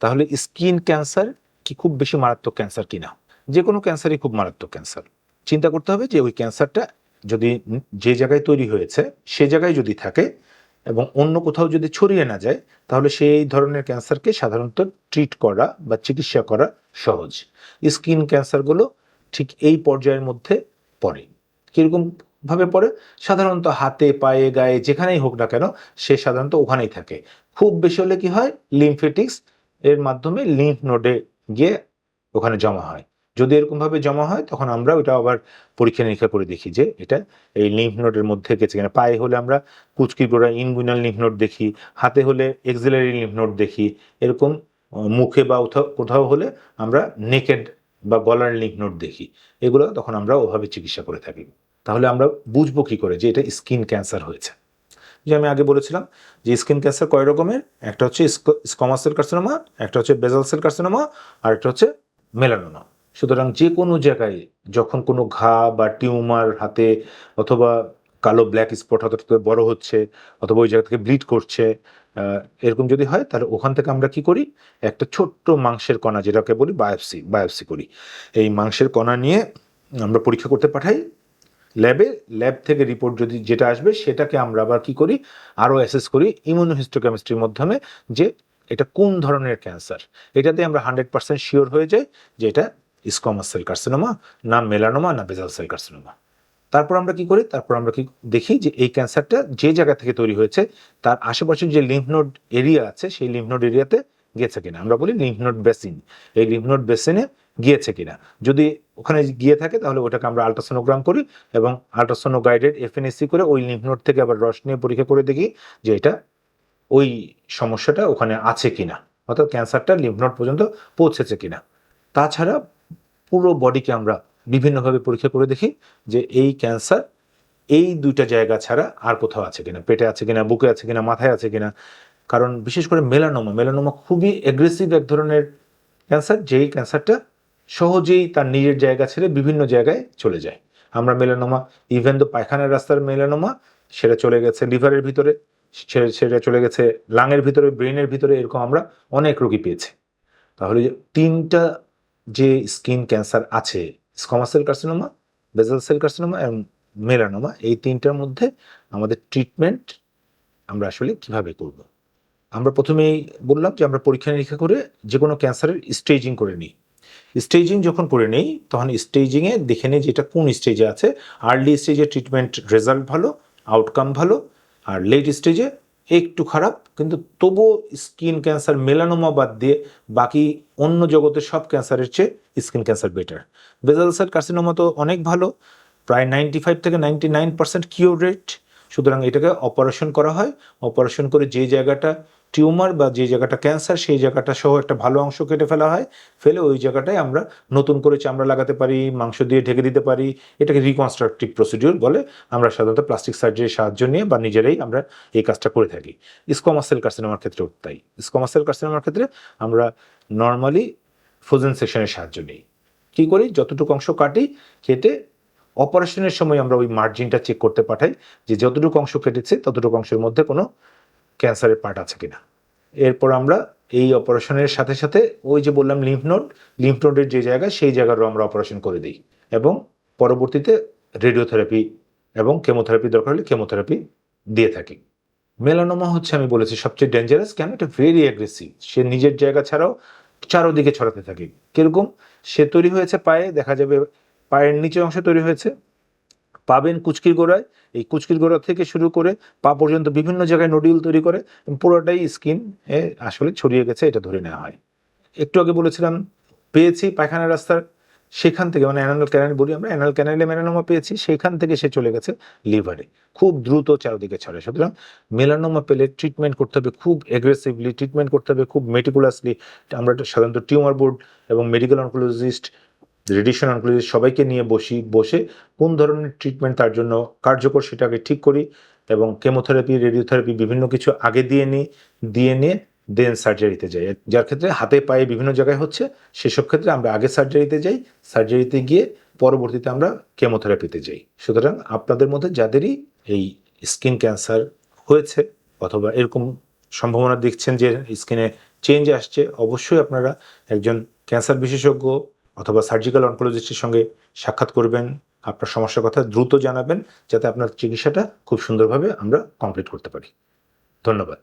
তাহলে skin cancer কি খুব বেশি মারাত্মক ক্যান্সার কিনা? যে কোনো ক্যান্সারই খুব মারাত্মক ক্যান্সার। চিন্তা করতে হবে যে ওই ক্যান্সারটা যদি যে জায়গায় তৈরি হয়েছে, সে জায়গায় যদি থাকে এবং অন্য কোথাও যদি ছড়িয়ে না যায়, তাহলে সেই ধরনের ক্যান্সারকে সাধারণত ট্রিট করা বা চিকিৎসা করা সহজ। স্কিন ক্যান্সারগুলো ঠিক এই পর্যায়ের মধ্যে পড়ে। কীরকম ভাবে পড়ে? সাধারণত হাতে, পায়ে, গায়ে যেখানেই হোক না কেন, সে সাধারণত ওখানেই থাকে। খুব বেশি হলে কি হয়? লিমফেটিক্স এর মাধ্যমে লিম্ফ নোডে গিয়ে ওখানে জমা হয়। যদি এরকম ভাবে জমা হয়, তখন আমরা ওটা আবার পরীক্ষা নিরীক্ষা করে দেখি যে এটা এই লিম্ফ নোডের মধ্যে গেছে কিনা। পায়ে হলে আমরা কুচকি গোড়া ইনগুইনাল লিম্ফ নোড দেখি, হাতে হলে এক্সিলারি লিম্ফ নোড দেখি, এরকম মুখে বা কোথাও হলে আমরা নেকেড বা গলার লিম্ফ নোড দেখি। এগুলো তখন আমরা ওভাবে চিকিৎসা করে থাকি। তাহলে আমরা বুঝব কি করে যে এটা স্কিন ক্যান্সার হয়েছে। যে আমি আগে বলেছিলাম যে স্কিন ক্যান্সার কয় রকমের? একটা হচ্ছে স্কমাস সেল কার্সিনোমা একটা হচ্ছে বেজাল সেল কার্সিনোমা আর একটা হচ্ছে মেলানোমা সুতরাং যে কোনো জায়গায় যখন কোনো ঘা বা টিউমার হাতে অথবা কালো ব্ল্যাক স্পট হয়তো বড় হচ্ছে অথবা ওই জায়গা থেকে ব্লিড করছে এরকম যদি হয়, তাহলে ওখান থেকে আমরা কি করি? একটা ছোট্ট মাংসের কণা, যেটাকে বলি বায়োপসি বায়োপসি করি। এই মাংসের কণা নিয়ে আমরা পরীক্ষা করতে পাঠাই ল্যাবে, ল্যাব থেকে রিপোর্ট যদি যেটা আসবে সেটাকে আমরা আবার কি করি? আরও অ্যাসেস করি ইমিউনোহিস্টোকেমিস্ট্রির মাধ্যমে যে এটা কোন ধরনের ক্যান্সার এটাতে আমরা হান্ড্রেড পার্সেন্ট শিওর হয়ে যাই যে এটা স্কমাস সেল কার্সিনোমা না মেলানোমা না বেজাল সেল কার্সিনোমা তারপর আমরা কি করি? তারপর আমরা কি দেখি যে এই ক্যান্সারটা যে জায়গা থেকে তৈরি হয়েছে, তার আশেপাশে যে লিম্ফ নোড এরিয়া আছে, সেই লিম্ফ নোড এরিয়াতে গেছে কিনা? আমরা বলি লিম্ফ নোড বেসিন এই লিম্ফ নোড বেসিনে গিয়েছে কিনা। যদি ওখানে গিয়ে থাকে, তাহলে ওটাকে আমরা আলট্রাসোনোগ্রাম করি এবং আলট্রাসোনো গাইডেড এফএনএসি করে ওই লিম্ফ নোড থেকে আবার রস নিয়ে পরীক্ষা করে দেখি যে এটা ওই সমস্যাটা ওখানে আছে কিনা। অর্থাৎ ক্যান্সারটা লিম্ফ নোড পর্যন্ত পৌঁছেছে কিনা। তাছাড়া পুরো বডিকে আমরা বিভিন্নভাবে পরীক্ষা করে দেখি যে এই ক্যান্সার এই দুইটা জায়গা ছাড়া আর কোথাও আছে কিনা। পেটে আছে কিনা, বুকে আছে কিনা, মাথায় আছে কিনা। কারণ বিশেষ করে মেলানোমা মেলানোমা খুবই অ্যাগ্রেসিভ এক ধরনের ক্যান্সার, যেই ক্যান্সারটা সহজেই তার নিজের জায়গা ছেড়ে বিভিন্ন জায়গায় চলে যায়। আমরা মেলানোমা ইভেন তো পায়খানার রাস্তার মেলানোমা, সেটা চলে গেছে লিভারের ভিতরে সেটা চলে গেছে লাঙের ভিতরে, ব্রেনের ভিতরে, এরকম আমরা অনেক রোগী পেয়েছি। তাহলে তিনটা যে স্কিন ক্যান্সার আছে squamous cell carcinoma, basal cell carcinoma এবং মেলানোমা, এই তিনটার মধ্যে আমাদের ট্রিটমেন্ট আমরা আসলে কীভাবে করব? আমরা প্রথমেই বললাম যে আমরা পরীক্ষা নিরীক্ষা করে যে কোনো ক্যান্সারের স্টেজিং করে নিই। স্টেজিং যখন করে নেই, তখন স্টেজিংয়ে দেখে নিই যে এটা কোন স্টেজে আছে। আর্লি স্টেজে ট্রিটমেন্ট রেজাল্ট ভালো আউটকাম ভালো, আর লেট স্টেজে একটু খারাপ, কিন্তু তবুও স্কিন ক্যান্সার মেলানোমা বাদ দিয়ে বাকি অন্য জগতের সব ক্যান্সারের চেয়ে skin cancer better basal cell carcinoma তো অনেক ভালো, প্রায় নাইনটি ফাইভ থেকে ninety nine percent cure rate সুতরাং এটাকে অপারেশন করা হয়। অপারেশন করে যে জায়গাটা টিউমার বা যে জায়গাটা ক্যান্সার, সেই জায়গাটা সহ একটা ভালো অংশ কেটে ফেলা হয়। ফেলে ওই জায়গাটায় আমরা নতুন করে চামড়া লাগাতে পারি, মাংস দিয়ে ঢেকে দিতে পারি। এটাকে রিকনস্ট্রাকটিভ প্রসিডিউর বলে আমরা সাধারণত প্লাস্টিক সার্জারির সাহায্য নিয়ে বা নিজেরাই আমরা এই কাজটা করে থাকি। স্কমাসেল কার্সিনোমার ক্ষেত্রেও তাই। স্কমাসেল কার্সিনোমার ক্ষেত্রে আমরা নর্মালি ফ্রোজেন সেকশনের সাহায্য নিই। কী করি? যতটুকু অংশ কাটি, কেটে অপারেশনের সময় আমরা ওই মার্জিনটা চেক করতে পাঠাই যে যতটুকু অংশ কেটেছে, ততটুকু অংশের মধ্যে কোনো ক্যান্সারের পার্ট আছে কিনা। এরপর আমরা এই অপারেশনের সাথে সাথে ওই যে বললাম লিম্ফ নোড লিম্ফ নোডের যে জায়গা, সেই জায়গারও আমরা অপারেশন করে দিই। এবং পরবর্তীতে রেডিওথেরাপি এবং কেমোথেরাপি দরকার হলে কেমোথেরাপি দিয়ে থাকি। মেলানোমা হচ্ছে আমি বলেছি সবচেয়ে ডেঞ্জারাস কেন? এটা ভেরি অ্যাগ্রেসিভ সে নিজের জায়গা ছাড়াও চারোদিকে ছড়াতে থাকে। কীরকম? সে তৈরি হয়েছে পায়ে, দেখা যাবে পায়ের নিচে অংশে তৈরি হয়েছে। পাবেন কুচকির গোড়ায়। এই কুচকির গোড়া থেকে শুরু করে পা পর্যন্ত বিভিন্ন জায়গায় নোডিউল তৈরি করে পুরোটাই স্কিন আসলে ছড়িয়ে গেছে, এটা ধরে নেওয়া হয়। একটু আগে বলেছিলাম, পেয়েছি পায়খানা রাস্তার সেখান থেকে মানে অ্যানাল ক্যানাল বলি আমরা, অ্যানাল ক্যানালে মেলানোমা পেয়েছি, সেখান থেকে সে চলে গেছে লিভারে। খুব দ্রুত চারদিকে ছড়ে। সুতরাং মেলানোমা পেলে ট্রিটমেন্ট করতে হবে খুব এগ্রেসিভলি ট্রিটমেন্ট করতে হবে খুব মেটিকুলাসলি আমরা সাধারণত টিউমার বোর্ড এবং মেডিকেল অনকোলজিস্ট রেডিয়েশন অনকোলজিস্ট সবাইকে নিয়ে বসি, বসে কোন ধরনের ট্রিটমেন্ট তার জন্য কার্যকর সেটাকে ঠিক করি এবং কেমোথেরাপি রেডিওথেরাপি বিভিন্ন কিছু আগে দিয়ে নিই, দিয়ে নিয়ে দেন সার্জারিতে যাই। যার ক্ষেত্রে হাতে পায়ে বিভিন্ন জায়গায় হচ্ছে, সেসব ক্ষেত্রে আমরা আগে সার্জারিতে যাই সার্জারিতে গিয়ে পরবর্তীতে আমরা কেমোথেরাপিতে যাই। সুতরাং আপনাদের মধ্যে যাদেরই এই স্কিন ক্যান্সার হয়েছে অথবা এরকম সম্ভাবনা দেখছেন যে স্কিনে চেঞ্জ আসছে, অবশ্যই আপনারা একজন ক্যান্সার বিশেষজ্ঞ অথবা সার্জিক্যাল অনকোলজিস্টের সঙ্গে সাক্ষাৎ করবেন। আপনার সমস্যার কথা দ্রুত জানাবেন, যাতে আপনার চিকিৎসাটা খুব সুন্দরভাবে আমরা কমপ্লিট করতে পারি। ধন্যবাদ।